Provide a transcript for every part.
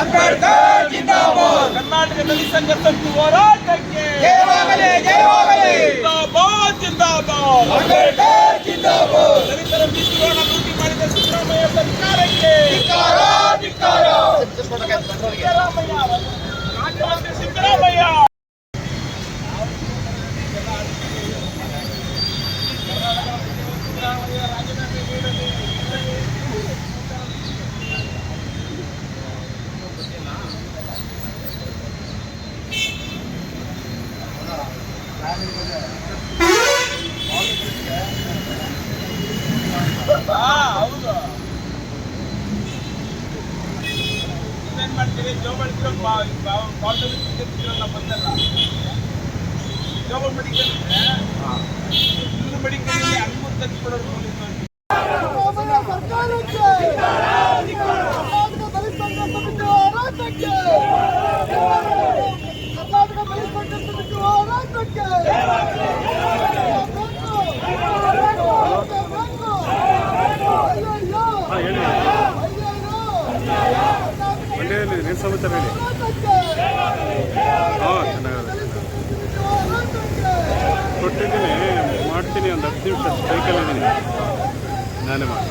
ಅಂಬೇಡ್ಕರ್ ಜಿಂದಾಬಾದ್ ಕರ್ನಾಟಕ ದಲಿತ ಸಂಘ ಸಂಸ್ಥೆ ಹೋರಾಟಕ್ಕೆ ಜಯವಾಗಲಿ ಜಯವಾಗಲಿ ಜಿಂದಾಬಾದ್ ಜಿಂದಾಬಾದ್ ಅಂಬೇಡ್ಕರ್ ಜಿಂದಾಬಾದ್ ಹೌದು. ಏನ್ ಮಾಡ್ತೀರಿ? ಜೋಬಳಿದ್ರು ಬಾಟಲ್ ತಿಂದಿರಲ್ಲ ಬಂದಲ್ಲ? ಜೋಬಲ್ ಮೆಡಿಕಲ್ ಮೆಡಿಕಲ್ ಅನುಮತಿ ತೆಗೆದುಕೊಡೋರು ಸರ್ಕಾರಕ್ಕೆ ಕರ್ನಾಟಕ ದಲಿತ ಸಂಘ ಸಮಿತಿ ಹೋರಾಟಕ್ಕೆ ಕರ್ನಾಟಕ ದಲಿತ ಸಂಘ ಸಮಿತಿ ಹೋರಾಟಕ್ಕೆ ಹೇಳಿ ಹಾಂ ಚೆನ್ನಾಗಿದೆ. ಕೊಟ್ಟಿದ್ದೀನಿ ಮಾಡ್ತೀನಿ ಒಂದು ಹತ್ತು ನಿಮಿಷ ಸೈಕಲ್ಲಿದ್ದೀನಿ ನಾನೇ ಮಾಡಿ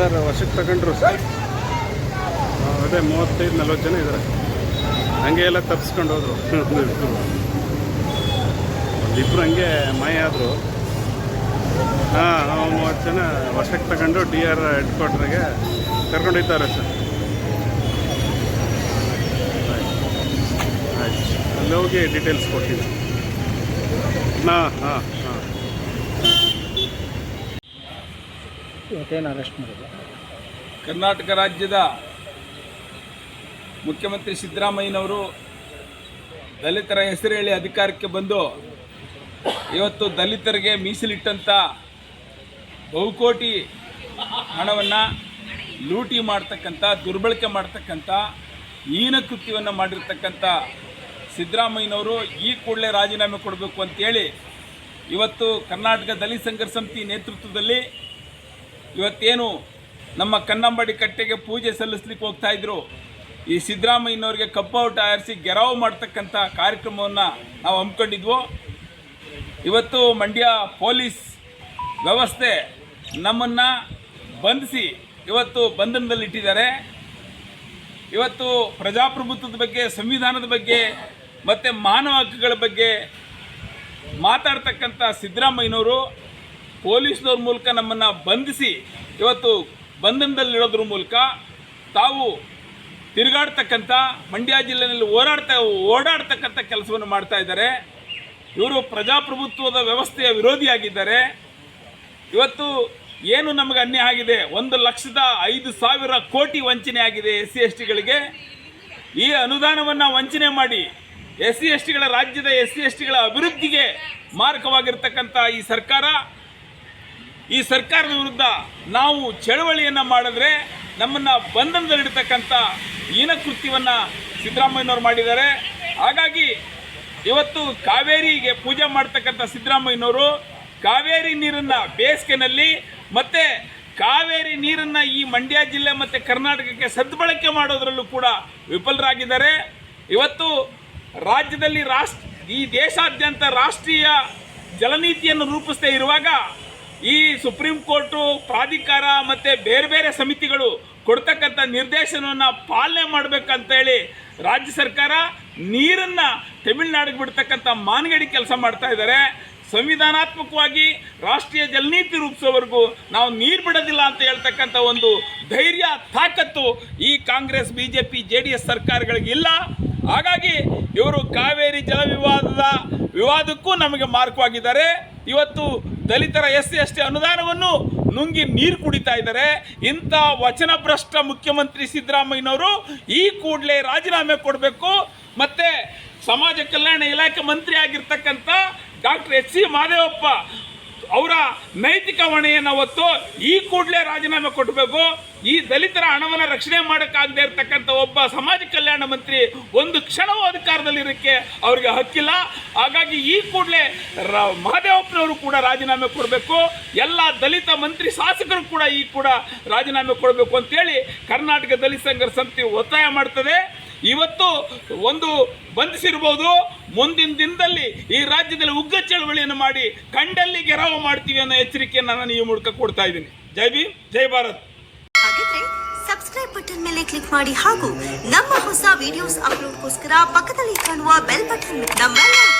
ಸರ್, ವರ್ಷಕ್ಕೆ ತಗೊಂಡ್ರು ಸರ್. ಅದೇ ಮೂವತ್ತೈದು, ನಲ್ವತ್ತು ಜನ ಇದ್ದಾರೆ. ಹಂಗೆ ಎಲ್ಲ ತಪ್ಪಿಸ್ಕೊಂಡು ಹೋದ್ರು. ಒಂದಿಬ್ರು ಹಂಗೆ ಮಾಯ ಆದರು. ಹಾಂ ಮೂವತ್ತು ಜನ ವರ್ಷಕ್ಕೆ ತಗೊಂಡು ಡಿ ಆರ್ ಹೆಡ್ ಕ್ವಾರ್ಟರ್ಗೆ ಕರ್ಕೊಂಡಿದ್ದಾರೆ ಸರ್. ಅಲ್ಲಿ ಹೋಗಿ ಡೀಟೇಲ್ಸ್ ಕೊಡ್ತೀನಿ. ಹಾಂ ಹಾಂ ಹಾಂ. ಕರ್ನಾಟಕ ರಾಜ್ಯದ ಮುಖ್ಯಮಂತ್ರಿ ಸಿದ್ದರಾಮಯ್ಯನವರು ದಲಿತರ ಹೆಸರು ಹೇಳಿ ಅಧಿಕಾರಕ್ಕೆ ಬಂದು ಇವತ್ತು ದಲಿತರಿಗೆ ಮೀಸಲಿಟ್ಟಂಥ ಬಹುಕೋಟಿ ಹಣವನ್ನು ಲೂಟಿ ಮಾಡ್ತಕ್ಕಂಥ, ದುರ್ಬಳಕೆ ಮಾಡ್ತಕ್ಕಂಥ, ಹೀನ ಕೃತ್ಯವನ್ನು ಮಾಡಿರ್ತಕ್ಕಂಥ ಸಿದ್ದರಾಮಯ್ಯನವರು ಈ ಕೂಡಲೇ ರಾಜೀನಾಮೆ ಕೊಡಬೇಕು ಅಂತೇಳಿ ಇವತ್ತು ಕರ್ನಾಟಕ ದಲಿತ ಸಂಘರ್ಷ ಸಮಿತಿ ನೇತೃತ್ವದಲ್ಲಿ ಇವತ್ತೇನು ನಮ್ಮ ಕನ್ನಂಬಾಡಿ ಕಟ್ಟೆಗೆ ಪೂಜೆ ಸಲ್ಲಿಸ್ಲಿಕ್ಕೆ ಹೋಗ್ತಾ ಇದ್ರು? ಈ ಸಿದ್ದರಾಮಯ್ಯನವ್ರಿಗೆ ಕಪ್ಪೌಟ್ ಆರಿಸಿ ಗೆರಾವು ಮಾಡ್ತಕ್ಕಂಥ ಕಾರ್ಯಕ್ರಮವನ್ನು ನಾವು ಹಮ್ಮಿಕೊಂಡಿದ್ವು? ಇವತ್ತು ಮಂಡ್ಯ ಪೊಲೀಸ್ ವ್ಯವಸ್ಥೆ ನಮ್ಮನ್ನು ಬಂಧಿಸಿ ಇವತ್ತು ಬಂಧನದಲ್ಲಿ ಇಟ್ಟಿದ್ದಾರೆ. ಇವತ್ತು ಪ್ರಜಾಪ್ರಭುತ್ವದ ಬಗ್ಗೆ, ಸಂವಿಧಾನದ ಬಗ್ಗೆ, ಮತ್ತು ಮಾನವ ಹಕ್ಕುಗಳ ಬಗ್ಗೆ ಮಾತಾಡ್ತಕ್ಕಂಥ ಸಿದ್ದರಾಮಯ್ಯನವರು ಪೊಲೀಸ್ನವ್ರ ಮೂಲಕ ನಮ್ಮನ್ನು ಬಂಧಿಸಿ ಇವತ್ತು ಬಂಧನದಲ್ಲಿಡೋದ್ರ ಮೂಲಕ ತಾವು ತಿರುಗಾಡ್ತಕ್ಕಂಥ ಮಂಡ್ಯ ಜಿಲ್ಲೆಯಲ್ಲಿ ಓಡಾಡ್ತಾ ಓಡಾಡ್ತಕ್ಕಂಥ ಕೆಲಸವನ್ನು ಮಾಡ್ತಾ ಇದ್ದಾರೆ. ಇವರು ಪ್ರಜಾಪ್ರಭುತ್ವದ ವ್ಯವಸ್ಥೆಯ ವಿರೋಧಿಯಾಗಿದ್ದಾರೆ. ಇವತ್ತು ಏನು ನಮಗೆ ಅನ್ಯಾಯ ಆಗಿದೆ? ಒಂದು ಲಕ್ಷದ ಐದು ಸಾವಿರ ಕೋಟಿ ವಂಚನೆ ಆಗಿದೆ ಎಸ್ ಸಿ ಎಸ್ ಟಿಗಳಿಗೆ. ಈ ಅನುದಾನವನ್ನು ವಂಚನೆ ಮಾಡಿ ಎಸ್ ಸಿ ಎಸ್ ಟಿಗಳ ರಾಜ್ಯದ ಎಸ್ ಸಿ ಎಸ್ ಟಿಗಳ ಅಭಿವೃದ್ಧಿಗೆ ಮಾರಕವಾಗಿರ್ತಕ್ಕಂಥ ಈ ಸರ್ಕಾರ ಈ ಸರ್ಕಾರದ ವಿರುದ್ಧ ನಾವು ಚಳವಳಿಯನ್ನು ಮಾಡಿದ್ರೆ ನಮ್ಮನ್ನು ಬಂಧನದಲ್ಲಿಡ್ತಕ್ಕಂಥ ಹೀನ ಕೃತ್ಯವನ್ನು ಸಿದ್ದರಾಮಯ್ಯನವರು ಮಾಡಿದ್ದಾರೆ. ಹಾಗಾಗಿ ಇವತ್ತು ಕಾವೇರಿಗೆ ಪೂಜೆ ಮಾಡ್ತಕ್ಕಂಥ ಸಿದ್ದರಾಮಯ್ಯನವರು ಕಾವೇರಿ ನೀರನ್ನು ಬೇಸಿಗೆನಲ್ಲಿ ಮತ್ತು ಕಾವೇರಿ ನೀರನ್ನು ಈ ಮಂಡ್ಯ ಜಿಲ್ಲೆ ಮತ್ತು ಕರ್ನಾಟಕಕ್ಕೆ ಸದ್ಬಳಕೆ ಮಾಡೋದರಲ್ಲೂ ಕೂಡ ವಿಫಲರಾಗಿದ್ದಾರೆ. ಇವತ್ತು ರಾಜ್ಯದಲ್ಲಿ ರಾಷ್ಟ್ರ ಈ ದೇಶಾದ್ಯಂತ ರಾಷ್ಟ್ರೀಯ ಜಲನೀತಿಯನ್ನು ರೂಪಿಸದೇ ಇರುವಾಗ ಈ ಸುಪ್ರೀಂ ಕೋರ್ಟು ಪ್ರಾಧಿಕಾರ ಮತ್ತು ಬೇರೆ ಬೇರೆ ಸಮಿತಿಗಳು ಕೊಡ್ತಕ್ಕಂಥ ನಿರ್ದೇಶನವನ್ನು ಪಾಲನೆ ಮಾಡಬೇಕಂತೇಳಿ ರಾಜ್ಯ ಸರ್ಕಾರ ನೀರನ್ನು ತಮಿಳುನಾಡಿಗೆ ಬಿಡ್ತಕ್ಕಂಥ ಮಾನಗಡಿ ಕೆಲಸ ಮಾಡ್ತಾ ಇದ್ದಾರೆ. ಸಂವಿಧಾನಾತ್ಮಕವಾಗಿ ರಾಷ್ಟ್ರೀಯ ಜಲನೀತಿ ರೂಪಿಸೋವರೆಗೂ ನಾವು ನೀರು ಬಿಡೋದಿಲ್ಲ ಅಂತ ಹೇಳ್ತಕ್ಕಂಥ ಒಂದು ಧೈರ್ಯ, ತಾಕತ್ತು ಈ Congress B J P J D S ಸರ್ಕಾರಗಳಿಗಿಲ್ಲ ಹಾಗಾಗಿ ಇವರು ಕಾವೇರಿ ಜಲ ವಿವಾದದ ವಿವಾದಕ್ಕೂ ನಮಗೆ ಮಾರ್ಕವಾಗಿದ್ದಾರೆ ಇವತ್ತು ದಲಿತರ ಎಸ್ ಸಿ ಎಸ್ ಟಿ ಅನುದಾನವನ್ನು ನುಂಗಿ ನೀರು ಕುಡಿತಾ ಇದ್ದಾರೆ. ಇಂಥ ವಚನಭ್ರಷ್ಟ ಮುಖ್ಯಮಂತ್ರಿ ಸಿದ್ದರಾಮಯ್ಯನವರು ಈ ಕೂಡಲೇ ರಾಜೀನಾಮೆ ಕೊಡಬೇಕು. ಮತ್ತೆ ಸಮಾಜ ಕಲ್ಯಾಣ ಇಲಾಖೆ ಮಂತ್ರಿ ಆಗಿರ್ತಕ್ಕಂಥ ಡಾಕ್ಟರ್ ಎಚ್ ಸಿ ಮಾದೇವಪ್ಪ ಅವರ ನೈತಿಕ ಹೊಣೆಯನ್ನು ಹೊತ್ತು ಈ ಕೂಡಲೇ ರಾಜೀನಾಮೆ ಕೊಡಬೇಕು. ಈ ದಲಿತರ ಹಣವನ್ನು ರಕ್ಷಣೆ ಮಾಡೋಕ್ಕಾಗದೇ ಇರತಕ್ಕಂಥ ಒಬ್ಬ ಸಮಾಜ ಕಲ್ಯಾಣ ಮಂತ್ರಿ ಒಂದು ಕ್ಷಣವೂ ಅಧಿಕಾರದಲ್ಲಿರೋಕ್ಕೆ ಅವರಿಗೆ ಹಕ್ಕಿಲ್ಲ. ಹಾಗಾಗಿ ಈ ಕೂಡಲೇ ರ ಮಹದೇವಪ್ಪನವರು ಕೂಡ ರಾಜೀನಾಮೆ ಕೊಡಬೇಕು, ಎಲ್ಲ ದಲಿತ ಮಂತ್ರಿ ಶಾಸಕರು ಕೂಡ ಈ ಕೂಡ ರಾಜೀನಾಮೆ ಕೊಡಬೇಕು ಅಂತೇಳಿ ಕರ್ನಾಟಕ ದಲಿತ ಸಂಘರ್ಷ ಸಮಿತಿ ಒತ್ತಾಯ ಮಾಡ್ತದೆ. ಇವತ್ತು ಒಂದು ಬಂಧಿಸಿರ್ಬೋದು, ಮುಂದಿನ ದಿನದಲ್ಲಿ ಈ ರಾಜ್ಯದಲ್ಲಿ ಉಗ್ರ ಚಳವಳಿಯನ್ನು ಮಾಡಿ ಕಂಡಲ್ಲಿ ಗೆರವು ಮಾಡ್ತೀವಿ ಅನ್ನೋ ಎಚ್ಚರಿಕೆಯನ್ನು ನಾನು ಈ ಮೂಲಕ ಕೊಡ್ತಾ ಇದ್ದೀನಿ. ಜೈ ಭೀಮ್, ಜೈ ಭಾರತ್. ಸಬ್ಸ್ಕ್ರೈಬ್ ಬಟನ್ ಮೇಲೆ ಕ್ಲಿಕ್ ಮಾಡಿ ಹಾಗೂ ನಮ್ಮ ಹೊಸ ವಿಡಿಯೋಸ್ ಅಪ್ಲೋಡ್ಗೋಸ್ಕರ ಪಕ್ಕದಲ್ಲಿ ಕಾಣುವ ಬೆಲ್ ಬಟನ್ ವಿಡಿಯೋಗಳನ್ನ